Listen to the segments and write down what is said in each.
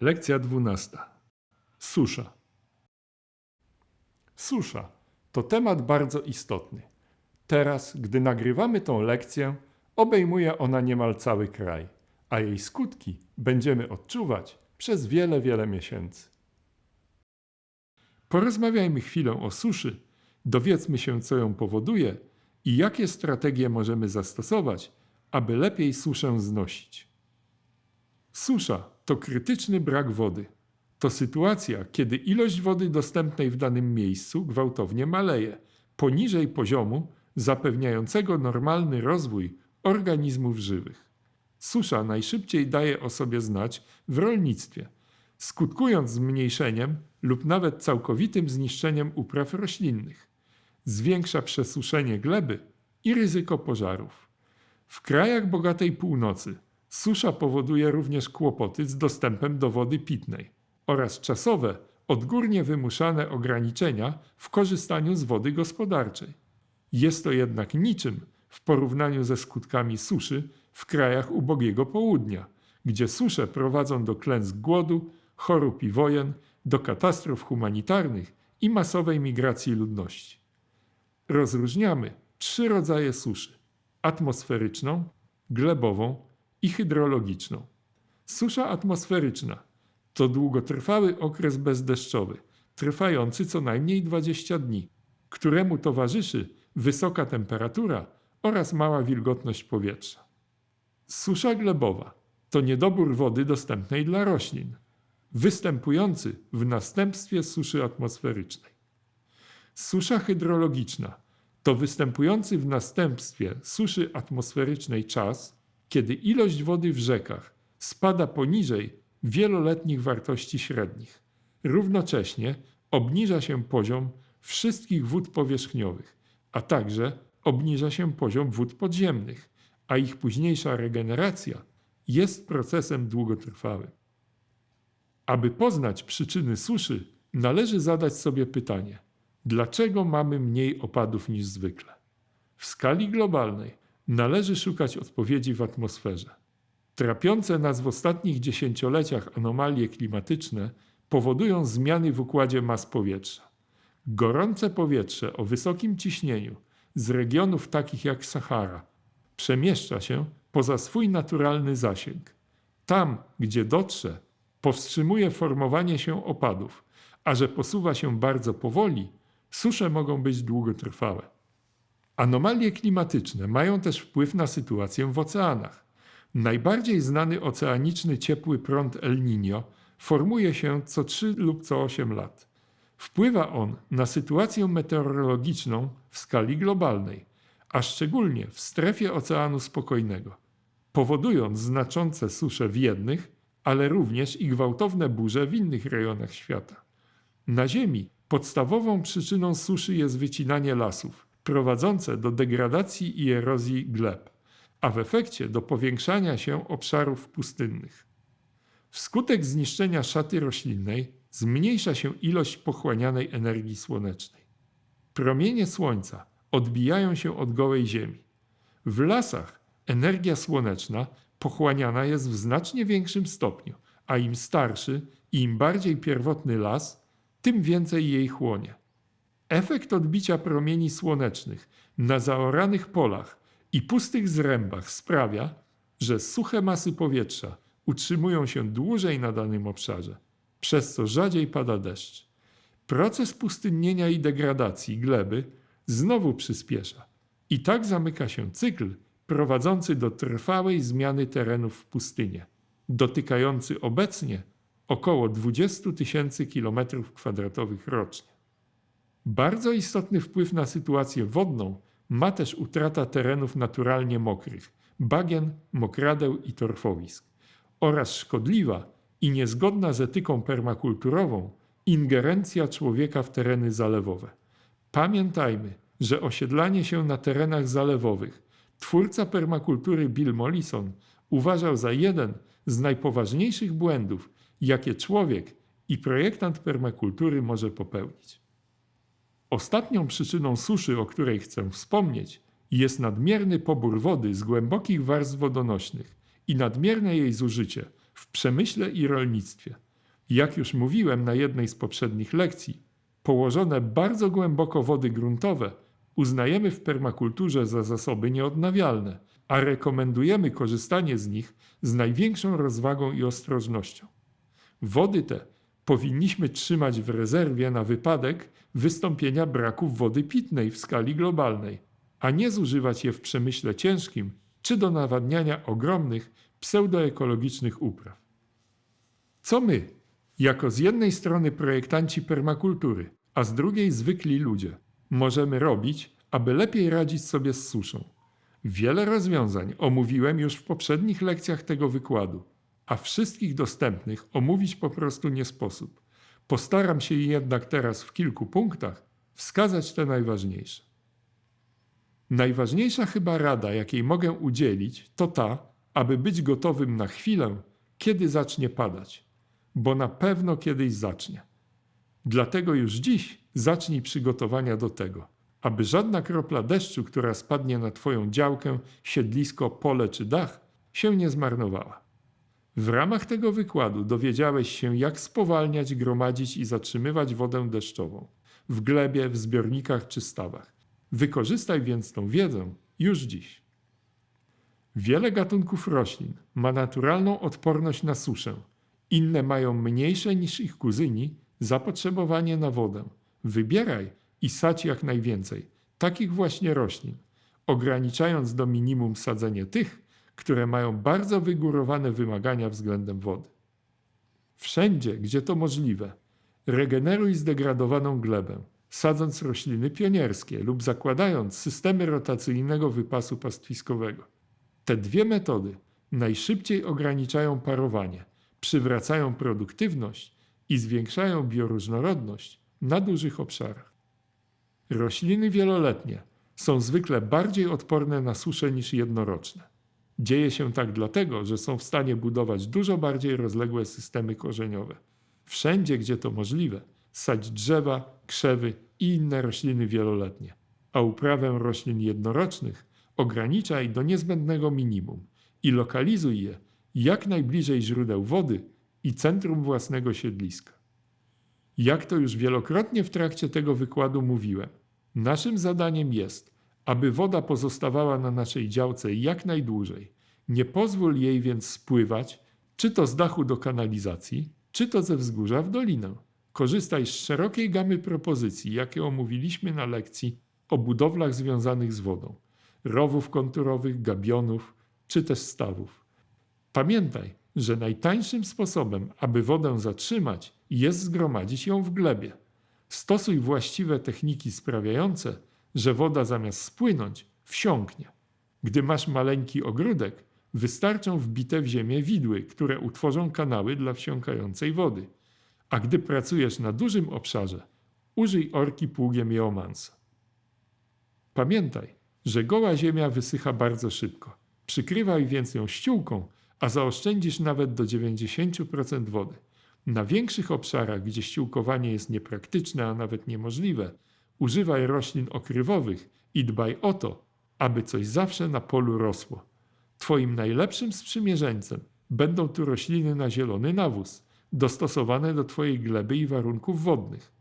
Lekcja dwunasta. Susza. Susza to temat bardzo istotny. Teraz, gdy nagrywamy tą lekcję, obejmuje ona niemal cały kraj, a jej skutki będziemy odczuwać przez wiele, wiele miesięcy. Porozmawiajmy chwilę o suszy, dowiedzmy się, co ją powoduje i jakie strategie możemy zastosować, aby lepiej suszę znosić. Susza to krytyczny brak wody. To sytuacja, kiedy ilość wody dostępnej w danym miejscu gwałtownie maleje, poniżej poziomu zapewniającego normalny rozwój organizmów żywych. Susza najszybciej daje o sobie znać w rolnictwie, skutkując zmniejszeniem lub nawet całkowitym zniszczeniem upraw roślinnych. Zwiększa przesuszenie gleby i ryzyko pożarów. W krajach bogatej północy susza powoduje również kłopoty z dostępem do wody pitnej oraz czasowe, odgórnie wymuszane ograniczenia w korzystaniu z wody gospodarczej. Jest to jednak niczym w porównaniu ze skutkami suszy w krajach ubogiego południa, gdzie susze prowadzą do klęsk głodu, chorób i wojen, do katastrof humanitarnych i masowej migracji ludności. Rozróżniamy trzy rodzaje suszy: atmosferyczną, glebową i hydrologiczną. Susza atmosferyczna to długotrwały okres bezdeszczowy, trwający co najmniej 20 dni, któremu towarzyszy wysoka temperatura oraz mała wilgotność powietrza. Susza glebowa to niedobór wody dostępnej dla roślin, występujący w następstwie suszy atmosferycznej. Susza hydrologiczna to występujący w następstwie suszy atmosferycznej czas, kiedy ilość wody w rzekach spada poniżej wieloletnich wartości średnich. Równocześnie obniża się poziom wszystkich wód powierzchniowych, a także obniża się poziom wód podziemnych, a ich późniejsza regeneracja jest procesem długotrwałym. Aby poznać przyczyny suszy, należy zadać sobie pytanie: dlaczego mamy mniej opadów niż zwykle? W skali globalnej należy szukać odpowiedzi w atmosferze. Trapiące nas w ostatnich dziesięcioleciach anomalie klimatyczne powodują zmiany w układzie mas powietrza. Gorące powietrze o wysokim ciśnieniu z regionów takich jak Sahara przemieszcza się poza swój naturalny zasięg. Tam, gdzie dotrze, powstrzymuje formowanie się opadów, a że posuwa się bardzo powoli, susze mogą być długotrwałe. Anomalie klimatyczne mają też wpływ na sytuację w oceanach. Najbardziej znany oceaniczny ciepły prąd El Niño formuje się co 3 lub co 8 lat. Wpływa on na sytuację meteorologiczną w skali globalnej, a szczególnie w strefie Oceanu Spokojnego, powodując znaczące susze w jednych, ale również i gwałtowne burze w innych rejonach świata. Na Ziemi podstawową przyczyną suszy jest wycinanie lasów, prowadzące do degradacji i erozji gleb, a w efekcie do powiększania się obszarów pustynnych. Wskutek zniszczenia szaty roślinnej zmniejsza się ilość pochłanianej energii słonecznej. Promienie słońca odbijają się od gołej ziemi. W lasach energia słoneczna pochłaniana jest w znacznie większym stopniu, a im starszy i im bardziej pierwotny las, tym więcej jej chłonie. Efekt odbicia promieni słonecznych na zaoranych polach i pustych zrębach sprawia, że suche masy powietrza utrzymują się dłużej na danym obszarze, przez co rzadziej pada deszcz. Proces pustynnienia i degradacji gleby znowu przyspiesza i tak zamyka się cykl prowadzący do trwałej zmiany terenów w pustynię, dotykający obecnie około 20 tysięcy kilometrów kwadratowych rocznie. Bardzo istotny wpływ na sytuację wodną ma też utrata terenów naturalnie mokrych, bagien, mokradeł i torfowisk oraz szkodliwa i niezgodna z etyką permakulturową ingerencja człowieka w tereny zalewowe. Pamiętajmy, że osiedlanie się na terenach zalewowych twórca permakultury Bill Mollison uważał za jeden z najpoważniejszych błędów, jakie człowiek i projektant permakultury może popełnić. Ostatnią przyczyną suszy, o której chcę wspomnieć, jest nadmierny pobór wody z głębokich warstw wodonośnych i nadmierne jej zużycie w przemyśle i rolnictwie, Jak już mówiłem na jednej z poprzednich lekcji, położone bardzo głęboko wody gruntowe uznajemy w permakulturze za zasoby nieodnawialne, a rekomendujemy korzystanie z nich z największą rozwagą i ostrożnością. Wody te powinniśmy trzymać w rezerwie na wypadek wystąpienia braków wody pitnej w skali globalnej, a nie zużywać je w przemyśle ciężkim czy do nawadniania ogromnych pseudoekologicznych upraw. Co my, jako z jednej strony projektanci permakultury, a z drugiej zwykli ludzie, możemy robić, aby lepiej radzić sobie z suszą? Wiele rozwiązań omówiłem już w poprzednich lekcjach tego wykładu, a wszystkich dostępnych omówić po prostu nie sposób. Postaram się jednak teraz w kilku punktach wskazać te najważniejsze. Najważniejsza chyba rada, jakiej mogę udzielić, to ta, aby być gotowym na chwilę, kiedy zacznie padać, bo na pewno kiedyś zacznie. Dlatego już dziś zacznij przygotowania do tego, aby żadna kropla deszczu, która spadnie na Twoją działkę, siedlisko, pole czy dach, się nie zmarnowała. W ramach tego wykładu dowiedziałeś się, jak spowalniać, gromadzić i zatrzymywać wodę deszczową w glebie, w zbiornikach czy stawach. Wykorzystaj więc tą wiedzę już dziś. Wiele gatunków roślin ma naturalną odporność na suszę. Inne mają mniejsze niż ich kuzyni zapotrzebowanie na wodę. Wybieraj i sadź jak najwięcej takich właśnie roślin, ograniczając do minimum sadzenie tych, które mają bardzo wygórowane wymagania względem wody. Wszędzie, gdzie to możliwe, regeneruj zdegradowaną glebę, sadząc rośliny pionierskie lub zakładając systemy rotacyjnego wypasu pastwiskowego. Te dwie metody najszybciej ograniczają parowanie, przywracają produktywność i zwiększają bioróżnorodność na dużych obszarach. Rośliny wieloletnie są zwykle bardziej odporne na suszę niż jednoroczne. Dzieje się tak dlatego, że są w stanie budować dużo bardziej rozległe systemy korzeniowe. Wszędzie, gdzie to możliwe, sadź drzewa, krzewy i inne rośliny wieloletnie, a uprawę roślin jednorocznych ograniczaj do niezbędnego minimum i lokalizuj je jak najbliżej źródeł wody i centrum własnego siedliska. Jak to już wielokrotnie w trakcie tego wykładu mówiłem, naszym zadaniem jest, aby woda pozostawała na naszej działce jak najdłużej. Nie pozwól jej więc spływać, czy to z dachu do kanalizacji, czy to ze wzgórza w dolinę. Korzystaj z szerokiej gamy propozycji, jakie omówiliśmy na lekcji o budowlach związanych z wodą rowów konturowych, gabionów czy też stawów. Pamiętaj, że najtańszym sposobem, aby wodę zatrzymać, jest zgromadzić ją w glebie. Stosuj właściwe techniki sprawiające, że woda zamiast spłynąć, wsiąknie. Gdy masz maleńki ogródek, wystarczą wbite w ziemię widły, które utworzą kanały dla wsiąkającej wody. A gdy pracujesz na dużym obszarze, użyj orki pługiem Jeomansa. Pamiętaj, że goła ziemia wysycha bardzo szybko. Przykrywaj więc ją ściółką, a zaoszczędzisz nawet do 90% wody. Na większych obszarach, gdzie ściółkowanie jest niepraktyczne, a nawet niemożliwe, używaj roślin okrywowych i dbaj o to, aby coś zawsze na polu rosło. Twoim najlepszym sprzymierzeńcem będą tu rośliny na zielony nawóz, dostosowane do Twojej gleby i warunków wodnych,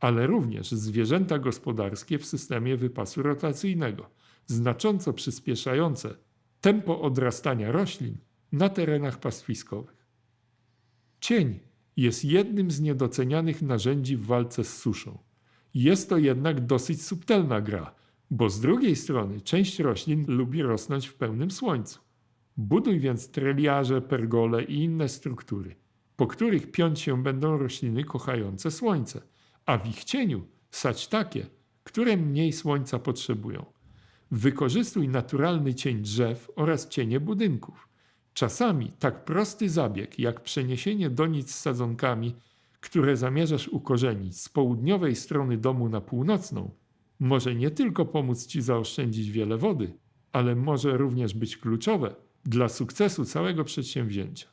ale również zwierzęta gospodarskie w systemie wypasu rotacyjnego, znacząco przyspieszające tempo odrastania roślin na terenach pastwiskowych. Cień jest jednym z niedocenianych narzędzi w walce z suszą. Jest to jednak dosyć subtelna gra, bo z drugiej strony część roślin lubi rosnąć w pełnym słońcu. Buduj więc treliarze, pergole i inne struktury, po których piąć się będą rośliny kochające słońce, a w ich cieniu sać takie, które mniej słońca potrzebują. Wykorzystuj naturalny cień drzew oraz cienie budynków. Czasami tak prosty zabieg jak przeniesienie donic z sadzonkami, które zamierzasz ukorzenić z południowej strony domu na północną, może nie tylko pomóc Ci zaoszczędzić wiele wody, ale może również być kluczowe dla sukcesu całego przedsięwzięcia.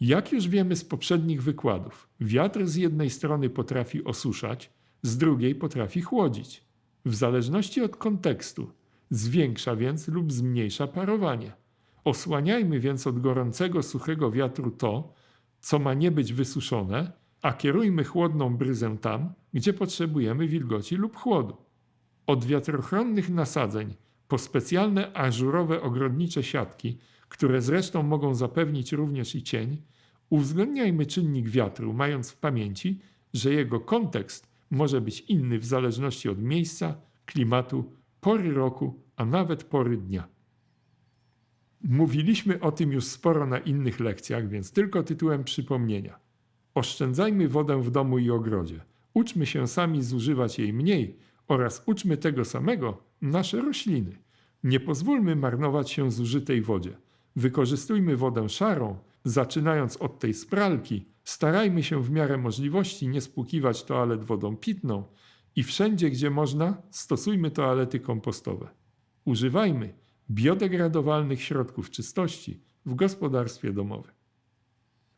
Jak już wiemy z poprzednich wykładów, wiatr z jednej strony potrafi osuszać, z drugiej potrafi chłodzić. W zależności od kontekstu zwiększa więc lub zmniejsza parowanie. Osłaniajmy więc od gorącego, suchego wiatru to, co ma nie być wysuszone, a kierujmy chłodną bryzę tam, gdzie potrzebujemy wilgoci lub chłodu. Od wiatrochronnych nasadzeń po specjalne ażurowe ogrodnicze siatki, które zresztą mogą zapewnić również i cień, uwzględniajmy czynnik wiatru, mając w pamięci, że jego kontekst może być inny w zależności od miejsca, klimatu, pory roku, a nawet pory dnia. Mówiliśmy o tym już sporo na innych lekcjach, więc tylko tytułem przypomnienia. Oszczędzajmy wodę w domu i ogrodzie. Uczmy się sami zużywać jej mniej oraz uczmy tego samego nasze rośliny. Nie pozwólmy marnować się zużytej wodzie. Wykorzystujmy wodę szarą, zaczynając od tej z pralki. Starajmy się w miarę możliwości nie spłukiwać toalet wodą pitną i wszędzie, gdzie można, stosujmy toalety kompostowe. Używajmy biodegradowalnych środków czystości w gospodarstwie domowym.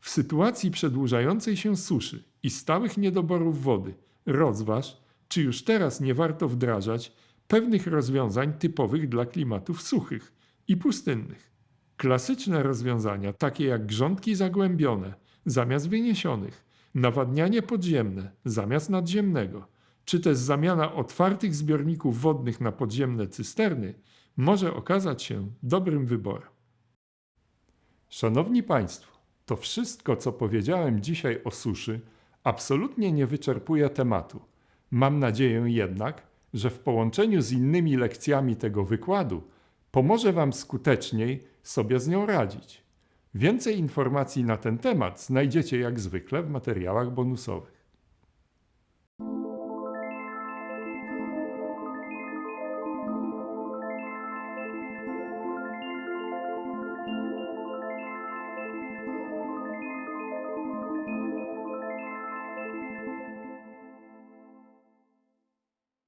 W sytuacji przedłużającej się suszy i stałych niedoborów wody rozważ, czy już teraz nie warto wdrażać pewnych rozwiązań typowych dla klimatów suchych i pustynnych. Klasyczne rozwiązania, takie jak grządki zagłębione zamiast wyniesionych, nawadnianie podziemne zamiast nadziemnego, czy też zamiana otwartych zbiorników wodnych na podziemne cysterny, może okazać się dobrym wyborem. Szanowni Państwo, to wszystko, co powiedziałem dzisiaj o suszy, absolutnie nie wyczerpuje tematu. Mam nadzieję jednak, że w połączeniu z innymi lekcjami tego wykładu pomoże Wam skuteczniej sobie z nią radzić. Więcej informacji na ten temat znajdziecie jak zwykle w materiałach bonusowych.